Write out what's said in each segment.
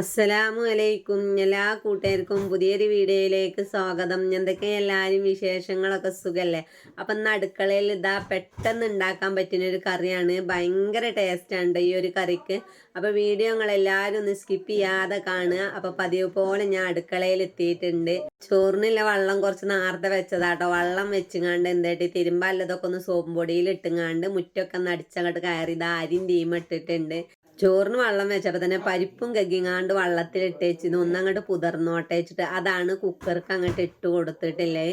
അസ്സലാമു അലൈക്കും എല്ലാ കൂട്ടുകാർക്കും പുതിയൊരു വീഡിയോയിലേക്ക് സ്വാഗതം. എന്തൊക്കെ എല്ലാവരും വിശേഷങ്ങളൊക്കെ സുഖല്ലേ? അപ്പം ഇന്ന് അടുക്കളയിൽ ഇതാ പെട്ടെന്ന് ഉണ്ടാക്കാൻ പറ്റുന്ന ഒരു കറിയാണ്. ഭയങ്കര ടേസ്റ്റാണ് ഈ ഒരു കറിക്ക്. അപ്പോൾ വീഡിയോ നിങ്ങളെല്ലാവരും ഒന്ന് സ്കിപ്പ് ചെയ്യാതെ കാണുക. അപ്പോൾ പതിവ് പോലെ ഞാൻ അടുക്കളയിൽ എത്തിയിട്ടുണ്ട്. ചോറിനുള്ള വെള്ളം കുറച്ച് നേരത്തെ വെച്ചതാട്ടോ. വെള്ളം വെച്ചുങ്ങാണ്ട് എന്തായിട്ട് തിരുമ്പല്ലതൊക്കെ ഒന്ന് സോപ്പും പൊടിയിൽ ഇട്ടുങ്ങാണ്ട് മുറ്റൊക്കെ ഒന്ന് അടിച്ചങ്ങോട്ട് കയറി. ഇത് അരിയും തീമ ഇട്ടിട്ടുണ്ട്. ചോറിന് വെള്ളം വെച്ചപ്പോൾ തന്നെ പരിപ്പും കഗ്ഗിങ്ങാണ്ട് വെള്ളത്തിലിട്ട് വെച്ചിരുന്നു ഒന്നങ്ങോട്ട് പുതർന്നോട്ടെ വെച്ചിട്ട് അതാണ് കുക്കർക്ക് അങ്ങോട്ട് ഇട്ട് കൊടുത്തിട്ടില്ലേ?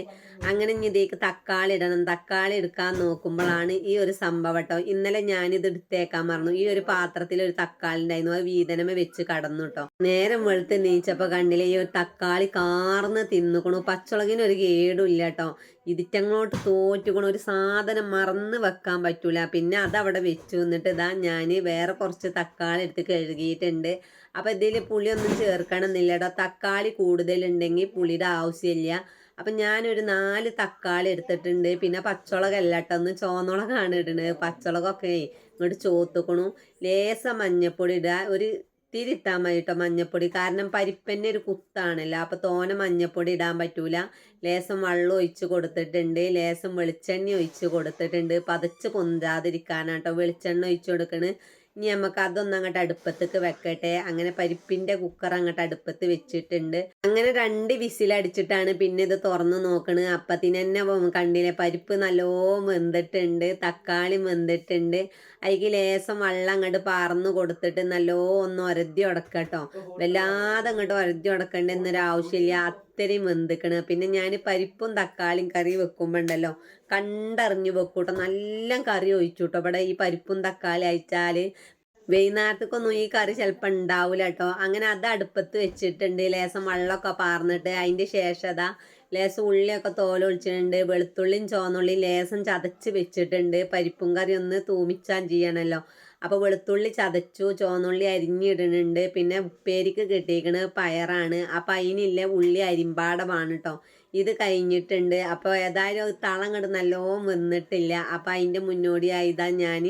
അങ്ങനെ ഇനി ഇതിലേക്ക് തക്കാളി ഇടണം. തക്കാളി എടുക്കാൻ നോക്കുമ്പോഴാണ് ഈ ഒരു സംഭവം കേട്ടോ. ഇന്നലെ ഞാൻ ഇത് എടുത്തേക്കാൻ മറന്നു. ഈ ഒരു പാത്രത്തിൽ ഒരു തക്കാളി ഉണ്ടായിരുന്നു. അത് വീതനമേ വെച്ച് കടന്നു കേട്ടോ. നേരം വെളുത്ത് നീച്ചപ്പോൾ കണ്ടില്ലേ ഈ ഒരു തക്കാളി കാർന്ന് തിന്നുക്കണു. പച്ചുളകിന് ഒരു കേടും ഇല്ല കേട്ടോ. ഇതിറ്റങ്ങോട്ട് തോറ്റുകൊണ്ട് ഒരു സാധനം മറന്ന് വെക്കാൻ പറ്റൂല. പിന്നെ അതവിടെ വെച്ചു. എന്നിട്ട് ഇതാ ഞാൻ വേറെ കുറച്ച് തക്കാളി എടുത്ത് കഴുകിയിട്ടുണ്ട്. അപ്പോൾ ഇതിൽ പുളിയൊന്നും ചേർക്കണമെന്നില്ല കേട്ടോ തക്കാളി കൂടുതലുണ്ടെങ്കിൽ പുളിയുടെ ആവശ്യമില്ല. അപ്പം ഞാനൊരു നാല് തക്കാളി എടുത്തിട്ടുണ്ട്. പിന്നെ പച്ചമുളകല്ല കേട്ടോ ഒന്ന് ചോന്നുളകാണ് ഇടുന്നത്. പച്ചമുളകൊക്കെ ഇങ്ങോട്ട് ചോത്തുക്കണു. ലേസം മഞ്ഞപ്പൊടി ഇടുക. ഒരു ഇത്തിരി ഇട്ടാൽ മതി കേട്ടോ മഞ്ഞപ്പൊടി. കാരണം പരിപ്പന്നെ ഒരു കുത്താണല്ലോ. അപ്പോൾ തോനെ മഞ്ഞപ്പൊടി ഇടാൻ പറ്റൂല. ലേസം വെള്ളം ഒഴിച്ച് കൊടുത്തിട്ടുണ്ട്. ലേസം വെളിച്ചെണ്ണ ഒഴിച്ച് കൊടുത്തിട്ടുണ്ട്. പതച്ച് പൊന്താതിരിക്കാനാട്ടോ വെളിച്ചെണ്ണ ഒഴിച്ച് കൊടുക്കണ്. ഇനി നമുക്ക് അതൊന്നും അങ്ങോട്ട് അടുപ്പത്തേക്ക് വെക്കട്ടെ. അങ്ങനെ പരിപ്പിന്റെ കുക്കർ അങ്ങോട്ട് അടുപ്പത്ത് വെച്ചിട്ടുണ്ട്. അങ്ങനെ രണ്ട് വിസിലടിച്ചിട്ടാണ് പിന്നെ ഇത് തുറന്ന് നോക്കണത് അപ്പത്തിന് തന്നെ കണ്ടില്ലേ പരിപ്പ് നല്ലോ വെന്തിട്ടുണ്ട് തക്കാളി വെന്തിട്ടുണ്ട്. അതിക്ക് ലേസം വെള്ളം അങ്ങോട്ട് പാർന്നു കൊടുത്തിട്ട് നല്ലോ ഒന്ന് ഒരതി ഉടക്കട്ടോ വല്ലാതെ അങ്ങോട്ട് ഒരതി ഉടക്കണ്ട എന്നൊരു അത്രയും വെന്തിക്കണ്. പിന്നെ ഞാൻ പരിപ്പും തക്കാളിയും കറി വെക്കുമ്പോൾ ഉണ്ടല്ലോ കണ്ടറിഞ്ഞു വെക്കൂട്ടോ. നല്ല കറി ഒഴിച്ചു ഇവിടെ ഈ പരിപ്പും തക്കാളി അയച്ചാൽ വൈകുന്നേരത്തേക്കൊന്നും ഈ കറി ചിലപ്പോൾ ഉണ്ടാവില്ല കേട്ടോ അങ്ങനെ അത് അടുപ്പത്ത് വെച്ചിട്ടുണ്ട്. ലേസം വെള്ളമൊക്കെ പാർന്നിട്ട് അതിന്റെ ശേഷം അതാ ലേസം ഉള്ളിയൊക്കെ തോലൊളിച്ചിട്ടുണ്ട് വെളുത്തുള്ളിയും ചുവന്നുള്ളിയും ലേസം ചതച്ച് വെച്ചിട്ടുണ്ട്. പരിപ്പും കറി ഒന്ന് തൂമിച്ചാൻ ചെയ്യണമല്ലോ അപ്പോൾ വെളുത്തുള്ളി ചതച്ചു ചുവന്നുള്ളി അരിഞ്ഞിടുന്നുണ്ട്. പിന്നെ ഉപ്പേരിക്ക് കിട്ടിയിരിക്കണത് പയറാണ്. അപ്പം അതിനില്ല ഉള്ളി അരിമ്പാടമാണ് കേട്ടോ ഇത് കഴിഞ്ഞിട്ടുണ്ട്. അപ്പോൾ ഏതായാലും തളം കണ്ട് നല്ലോണം വന്നിട്ടില്ല. അപ്പോൾ അതിന്റെ മുന്നോടിയായി ഇതാ ഞാൻ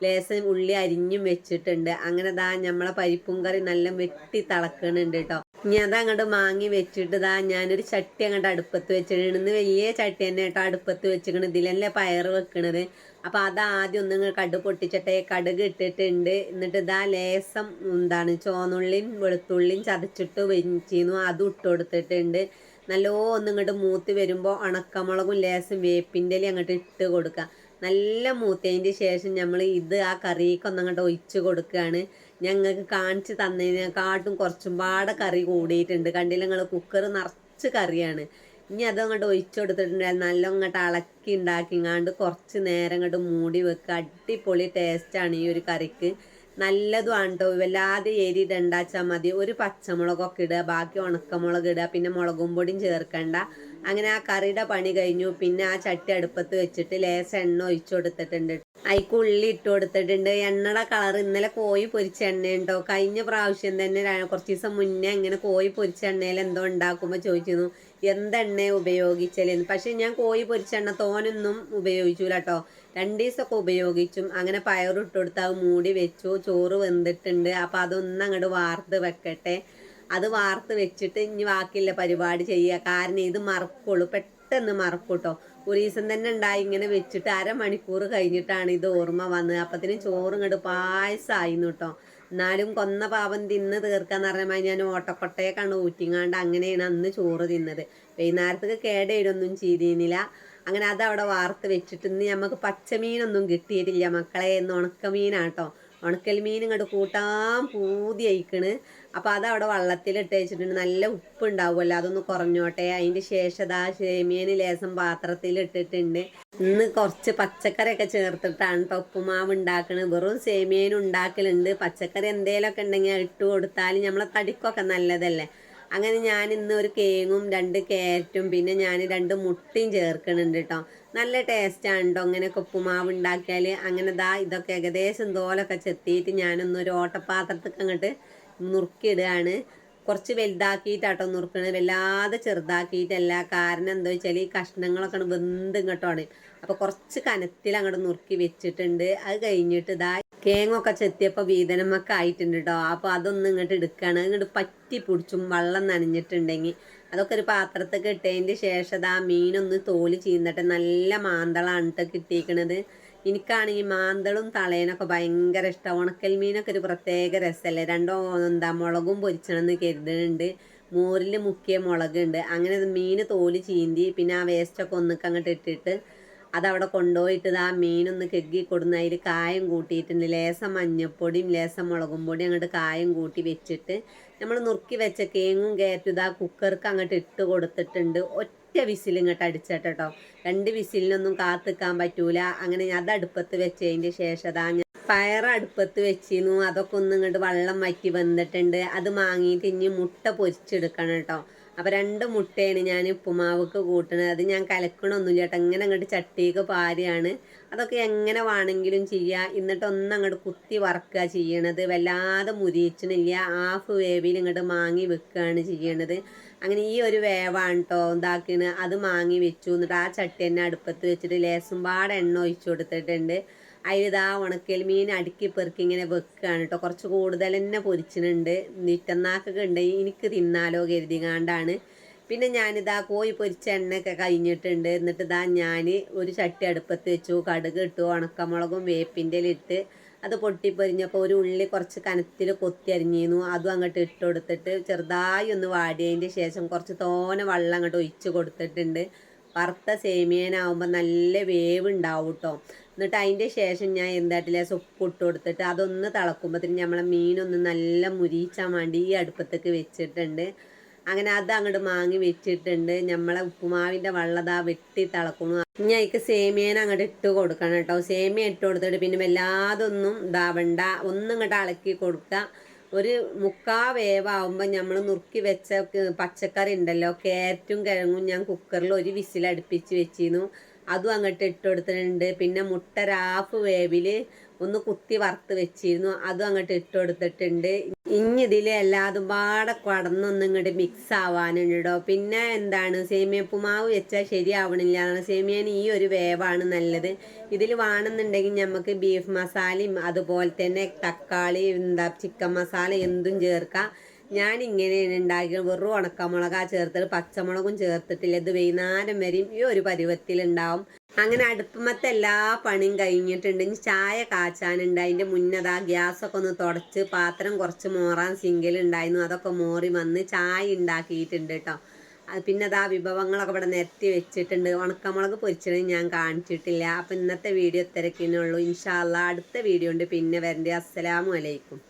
ലേസം ഉള്ളി അരിഞ്ഞും വെച്ചിട്ടുണ്ട്. അങ്ങനെ ദാ നമ്മളെ പരിപ്പും കറി നല്ല വെട്ടി തിളക്കണുണ്ട് കേട്ടോ ഇനി അത് അങ്ങോട്ട് മാങ്ങി വെച്ചിട്ട് ദാ ഞാനൊരു ചട്ടി അങ്ങോട്ട് അടുപ്പത്ത് വെച്ചിട്ടുണ്ട്. ഇന്ന് വലിയ ചട്ടി തന്നെ കേട്ടോ അടുപ്പത്ത് വെച്ചിക്കണ് ഇതിലല്ലേ പയർ വെക്കണത്. അപ്പം അത് ആദ്യം ഒന്ന് കടു പൊട്ടിച്ചിട്ടെ കടുക് ഇട്ടിട്ടുണ്ട്. എന്നിട്ട് ഇതാ ലേസം എന്താണ് ചോന്നുള്ളിയും വെളുത്തുള്ളിയും ചതച്ചിട്ട് വെഞ്ചിന്നു. അതും ഇട്ട് കൊടുത്തിട്ടുണ്ട്. നല്ലോ ഒന്നിങ്ങോട്ട് മൂത്ത് വരുമ്പോൾ ഉണക്കമുളകും ലേസം വേപ്പിന്റെ അങ്ങോട്ട് ഇട്ട് കൊടുക്കുക നല്ല മൂത്തതിന്റെ ശേഷം നമ്മൾ ഇത് ആ കറിക്ക് ഒന്നങ്ങോട്ട് ഒഴിച്ച് കൊടുക്കുകയാണ് ഞങ്ങൾക്ക് കാണിച്ച് തന്നതിനെക്കാട്ടും കുറച്ചും പാടെ കറി കൂടിയിട്ടുണ്ട്. കണ്ടില്ല നിങ്ങൾ കുക്കർ നിറച്ച് കറിയാണ്. ഇനി അതങ്ങോട്ട് ഒഴിച്ചു കൊടുത്തിട്ടുണ്ടെങ്കിൽ നല്ല അങ്ങോട്ട് ഇളക്കി ഉണ്ടാക്കിങ്ങാണ്ട് കുറച്ച് നേരം അങ്ങോട്ട് മൂടി വെക്കുക അടിപൊളി ടേസ്റ്റാണ് ഈ ഒരു കറിക്ക്. നല്ലതുമാണ് കേട്ടോ വല്ലാതെ എരിയിടണ്ടാച്ചാൽ മതി. ഒരു പച്ചമുളകൊക്കെ ഇടുക ബാക്കി ഉണക്കമുളക് ഇടുക പിന്നെ മുളകും പൊടിയും ചേർക്കണ്ട. അങ്ങനെ ആ കറിയുടെ പണി കഴിഞ്ഞു. പിന്നെ ആ ചട്ടി അടുപ്പത്ത് വെച്ചിട്ട് ലേശം എണ്ണ ഒഴിച്ചു കൊടുത്തിട്ടുണ്ട് അതിക്ക് ഉള്ളി ഇട്ട് കൊടുത്തിട്ടുണ്ട്. എണ്ണയുടെ കളർ ഇന്നലെ കോഴി പൊരിച്ച എണ്ണ ഉണ്ടോ കഴിഞ്ഞ പ്രാവശ്യം തന്നെ കുറച്ച് ദിവസം മുന്നേ ഇങ്ങനെ കോഴി പൊരിച്ച എണ്ണയിൽ എന്തോ ഉണ്ടാക്കുമ്പോൾ ചോദിച്ചിരുന്നു എന്തെണ്ണ ഉപയോഗിച്ചല്ലെന്ന് പക്ഷെ ഞാൻ കോഴി പൊരിച്ച എണ്ണ തോനൊന്നും ഉപയോഗിച്ചില്ല കേട്ടോ രണ്ട് ദിവസമൊക്കെ ഉപയോഗിച്ചും. അങ്ങനെ പയറിട്ട് കൊടുത്ത് മൂടി വെച്ചു. ചോറ് വെന്തിട്ടുണ്ട്. അപ്പം അതൊന്നും അങ്ങോട്ട് വാർത്ത് വെക്കട്ടെ. അത് വാർത്ത് വെച്ചിട്ട് ഇനി ബാക്കിയുള്ള പരിപാടി ചെയ്യുക കാരണം ഇത് മറക്കുള്ളൂ. പെട്ടെന്ന് മറക്കും കേട്ടോ ഒരു തന്നെ ഉണ്ടായി. ഇങ്ങനെ വെച്ചിട്ട് അരമണിക്കൂർ കഴിഞ്ഞിട്ടാണ് ഇത് ഓർമ്മ വന്നത്. അപ്പത്തിന് ചോറും ഇങ്ങോട്ട് പായസമായിരുന്നു കേട്ടോ എന്നാലും കൊന്ന പാപം തിന്ന് തീർക്കാന്ന് പറഞ്ഞാൽ ഞാൻ ഓട്ടക്കൊട്ടയൊക്കെയാണ് ഊറ്റിങ്ങാണ്ട് അങ്ങനെയാണ് അന്ന് ചോറ് തിന്നത്. വൈകുന്നേരത്തേക്ക് കേടയിടൊന്നും ചെയ്തിരുന്നില്ല. അങ്ങനെ അത് അവിടെ വാർത്ത് വെച്ചിട്ട് ഇന്ന് നമുക്ക് പച്ചമീനൊന്നും കിട്ടിയിട്ടില്ല മക്കളെ. എന്ന് ഉണക്കമീനാട്ടോ ഉണക്കൽ മീൻ ഇങ്ങോട്ട് കൂട്ടാൻ പൂതി അയക്കണ് അപ്പോൾ അത് അവിടെ വെള്ളത്തിലിട്ട് വെച്ചിട്ടുണ്ട്. നല്ല ഉപ്പ് ഉണ്ടാവുമല്ലോ അതൊന്ന് കുറഞ്ഞോട്ടെ. അതിന്റെ ശേഷം അതാ സേമിയന് ലേസം പാത്രത്തിൽ ഇട്ടിട്ടുണ്ട് ഇന്ന് കുറച്ച് പച്ചക്കറിയൊക്കെ ചേർത്തിട്ടാണ് കേട്ടോ ഉപ്പുമാവ് ഉണ്ടാക്കണത് വെറും സേമിയനും ഉണ്ടാക്കലുണ്ട്. പച്ചക്കറി എന്തെങ്കിലുമൊക്കെ ഉണ്ടെങ്കിൽ ഇട്ട് കൊടുത്താൽ നമ്മളെ തടിക്കൊക്കെ നല്ലതല്ലേ? അങ്ങനെ ഞാൻ ഇന്ന് ഒരു കേങ്ങും രണ്ട് കാരറ്റും പിന്നെ ഞാൻ രണ്ട് മുട്ടയും ചേർക്കുന്നുണ്ട് കേട്ടോ നല്ല ടേസ്റ്റാണ് കേട്ടോ അങ്ങനെ ഉപ്പുമാവ് ഉണ്ടാക്കിയാൽ അങ്ങനെ ദാ ഇതൊക്കെ ഏകദേശം തോലൊക്കെ ചെത്തിയിട്ട് ഞാനൊന്നൊരു ഓട്ടപാത്രത്തിൽ അങ്ങോട്ട് നുറുക്കിയിടുകയാണ് കുറച്ച് വലുതാക്കിയിട്ടാട്ടോ നുറുക്കണത്. വല്ലാതെ ചെറുതാക്കിയിട്ടല്ല കാരണം എന്താ വെച്ചാൽ ഈ കഷ്ണങ്ങളൊക്കെ വെന്ത് ഇങ്ങോട്ടാണ് അപ്പോൾ കുറച്ച് കനത്തിൽ അങ്ങോട്ട് നുറുക്കി വെച്ചിട്ടുണ്ട്. അത് കഴിഞ്ഞിട്ട് ഇതാ കേങ്ങൊക്കെ ചെത്തിയപ്പോൾ വീതനമൊക്കെ ആയിട്ടുണ്ട് കേട്ടോ അപ്പോൾ അതൊന്നും ഇങ്ങോട്ട് എടുക്കുകയാണ് ഇങ്ങോട്ട് പറ്റി പിടിച്ചും വെള്ളം നനഞ്ഞിട്ടുണ്ടെങ്കിൽ അതൊക്കെ ഒരു പാത്രത്തിൽ ഇട്ടതിന്റെ ശേഷം ആ മീനൊന്ന് തോൽ ചീന്നിട്ട് നല്ല മാന്തളാണ് കേട്ടോ കിട്ടിയിരിക്കണത് എനിക്കാണെങ്കിൽ മാന്തളും തളയനൊക്കെ ഭയങ്കര ഇഷ്ടം. ഉണക്കൽ മീനൊക്കെ ഒരു പ്രത്യേക രസമല്ലേ രണ്ടോ എന്താ മുളകും പൊരിച്ചണമെന്ന് കരുതുന്നുണ്ട് മോരിൽ മുക്കിയ മുളകുണ്ട്. അങ്ങനെ മീൻ തോൽ ചീന്തി പിന്നെ ആ വേസ്റ്റൊക്കെ ഒന്നിക്കങ്ങോട്ട് ഇട്ടിട്ട് അതവിടെ കൊണ്ടുപോയിട്ട് ആ മീനൊന്ന് കെഗ്ഗി കൊടുന്ന് അതിൽ കായം കൂട്ടിയിട്ടുണ്ട്. ലേസം മഞ്ഞപ്പൊടിയും ലേസം മുളകും പൊടിയും അങ്ങോട്ട് കായം കൂട്ടി വെച്ചിട്ട് നമ്മൾ നുറുക്കി വെച്ച കേങ്ങും കയറ്റും. ഇതാ കുക്കർക്ക് അങ്ങോട്ട് ഇട്ട് കൊടുത്തിട്ടുണ്ട്. ഒറ്റ വിസിൽ ഇങ്ങോട്ട് അടിച്ചിട്ടോ രണ്ട് വിസിലിനൊന്നും കാത്തിക്കാൻ പറ്റൂല. അങ്ങനെ അത് അടുപ്പത്ത് വെച്ചതിന്റെ ശേഷം അതാ പയർ അടുപ്പത്ത് വെച്ചിരുന്നു. അതൊക്കെ ഒന്ന് ഇങ്ങോട്ട് വെള്ളം വറ്റി വന്നിട്ടുണ്ട്. അത് മാങ്ങിയിട്ട് ഇനി മുട്ട പൊരിച്ചെടുക്കണം കേട്ടോ അപ്പോൾ രണ്ട് മുട്ടയാണ് ഞാൻ ഉപ്പുമാവൊക്കെ കൂട്ടണത്. അത് ഞാൻ കലക്കണമൊന്നുമില്ല കേട്ടോ. ഇങ്ങനെ അങ്ങോട്ട് ചട്ടിയൊക്കെ പാരിയാണ് അതൊക്കെ എങ്ങനെ വേണമെങ്കിലും ചെയ്യുക എന്നിട്ട് ഒന്ന് അങ്ങോട്ട് കുത്തി വറക്കുക ചെയ്യണത്. വല്ലാതെ മുരിയിച്ചണില്ല ഹാഫ് വേവിൽ ഇങ്ങോട്ട് മാങ്ങി വെക്കുകയാണ് ചെയ്യണത്. അങ്ങനെ ഈ ഒരു വേവാണ് കേട്ടോ ഇതാക്കിണ് അത് മാങ്ങി വെച്ചു. എന്നിട്ട് ആ ചട്ടി തന്നെ അടുപ്പത്ത് വെച്ചിട്ട് ലേസും പാടെ എണ്ണ ഒഴിച്ചു കൊടുത്തിട്ടുണ്ട്. അതിലിതാ ഉണക്കൽ മീൻ അടുക്കി പെറുക്കി ഇങ്ങനെ വെക്കുകയാണ് കേട്ടോ കുറച്ച് കൂടുതൽ തന്നെ പൊരിച്ചിട്ടുണ്ട് നിറ്റന്നാക്കൊക്കെ ഉണ്ട്. എനിക്ക് തിന്നാലോ കരുതികാണ്ടാണ് പിന്നെ ഞാനിതാ കോഴി പൊരിച്ച എണ്ണയൊക്കെ കഴിഞ്ഞിട്ടുണ്ട്. എന്നിട്ട് ഇതാ ഞാൻ ഒരു ചട്ടി അടുപ്പത്ത് വെച്ചു. കടുക് ഇട്ടു ഉണക്കമുളകും വേപ്പിന്റെ ഇട്ട്. അത് പൊട്ടിപ്പൊരിഞ്ഞപ്പോൾ ഒരു ഉള്ളി കുറച്ച് കനത്തിൽ കൊത്തി അരിഞ്ഞിരുന്നു. അതും അങ്ങോട്ട് ഇട്ട് കൊടുത്തിട്ട് ചെറുതായി ഒന്ന് വാടിയതിന്റെ ശേഷം കുറച്ച് തോന വെള്ളം അങ്ങോട്ട് ഒഴിച്ച് കൊടുത്തിട്ടുണ്ട്. വറുത്ത സേമിയനാവുമ്പോൾ നല്ല വേവ് ഉണ്ടാവും കേട്ടോ എന്നിട്ട് അതിന്റെ ശേഷം ഞാൻ എന്തായിട്ടില്ല സൊപ്പ് ഇട്ട് കൊടുത്തിട്ട് അതൊന്ന് തിളക്കുമ്പോഴത്തേന് നമ്മളെ മീനൊന്ന് നല്ല മുരിച്ചാൻ വേണ്ടി ഈ അടുപ്പത്തേക്ക് വെച്ചിട്ടുണ്ട്. അങ്ങനെ അത് അങ്ങോട്ട് മാങ്ങി വെച്ചിട്ടുണ്ട്. നമ്മളെ ഉപ്പുമാവിന്റെ വെള്ളതാ വെട്ടി തിളക്കണു ഇനി അതിക്ക് സേമിയേനെ അങ്ങോട്ട് ഇട്ട് കൊടുക്കണം കേട്ടോ. സേമിയ ഇട്ട് കൊടുത്തിട്ട് പിന്നെ വല്ലാതൊന്നും ഇതാവണ്ട ഒന്നും ഇങ്ങോട്ട് ഇളക്കി കൊടുക്കുക. ഒരു മുക്കാ വേവാകുമ്പോൾ നമ്മൾ നുറുക്കി വെച്ച പച്ചക്കറി ഉണ്ടല്ലോ ക്യാരറ്റും കിഴങ്ങും ഞാൻ കുക്കറിൽ ഒരു വിസിൽ അടുപ്പിച്ച് വെച്ചിരുന്നു. അതും അങ്ങോട്ട് ഇട്ട് കൊടുത്തിട്ടുണ്ട് പിന്നെ മുട്ട രാഫ് വേവിൽ ഒന്ന് കുത്തി വറുത്ത് വെച്ചിരുന്നു. അതും അങ്ങോട്ട് ഇട്ട് കൊടുത്തിട്ടുണ്ട് ഇനി ഇതിൽ എല്ലാതും പാടെ കടന്നൊന്നും ഇങ്ങോട്ട് മിക്സ് ആവാനുണ്ട് പിന്നെ എന്താണ്? സേമിയപ്പുമാവ് വെച്ചാൽ ശരിയാവണില്ല. സേമിയന് ഈ ഒരു വേവാണ് നല്ലത്. ഇതിൽ വേണമെന്നുണ്ടെങ്കിൽ നമുക്ക് ബീഫ് മസാലയും അതുപോലെ തന്നെ തക്കാളി എന്താ ചിക്കൻ മസാല എന്തും ചേർക്കാം. ഞാൻ ഇങ്ങനെയാണ് ഉണ്ടാക്കിയത് വെറും ഉണക്കമുളകാ ചേർത്തിട്ട് പച്ചമുളകും ചേർത്തിട്ടില്ല. ഇത് വൈകുന്നേരം വരെയും ഈ ഒരു പരുവത്തിലുണ്ടാവും. അങ്ങനെ അടുപ്പമത്തെ എല്ലാ പണിയും കഴിഞ്ഞിട്ടുണ്ട്. ഇനി ചായ കാച്ചാനുണ്ട്. അതിന്റെ മുന്നതാ ഗ്യാസൊക്കെ ഒന്ന് തുടച്ച് പാത്രം കുറച്ച് മോറാൻ സിങ്കിലുണ്ടായിരുന്നു അതൊക്കെ മോറി വന്ന് ചായ ഉണ്ടാക്കിയിട്ടുണ്ട് കേട്ടോ. പിന്നെ അതാ വിഭവങ്ങളൊക്കെ ഇവിടെ നിരത്തി വെച്ചിട്ടുണ്ട്. ഉണക്കമുളക് പൊരിച്ചത് ഞാൻ കാണിച്ചിട്ടില്ല. അപ്പം ഇന്നത്തെ വീഡിയോ തിരക്കിനുള്ളൂ ഇൻഷാല്ല അടുത്ത വീഡിയോ ഉണ്ട്. പിന്നെ വരണ്ടേ. അസ്സലാമു അലൈക്കും.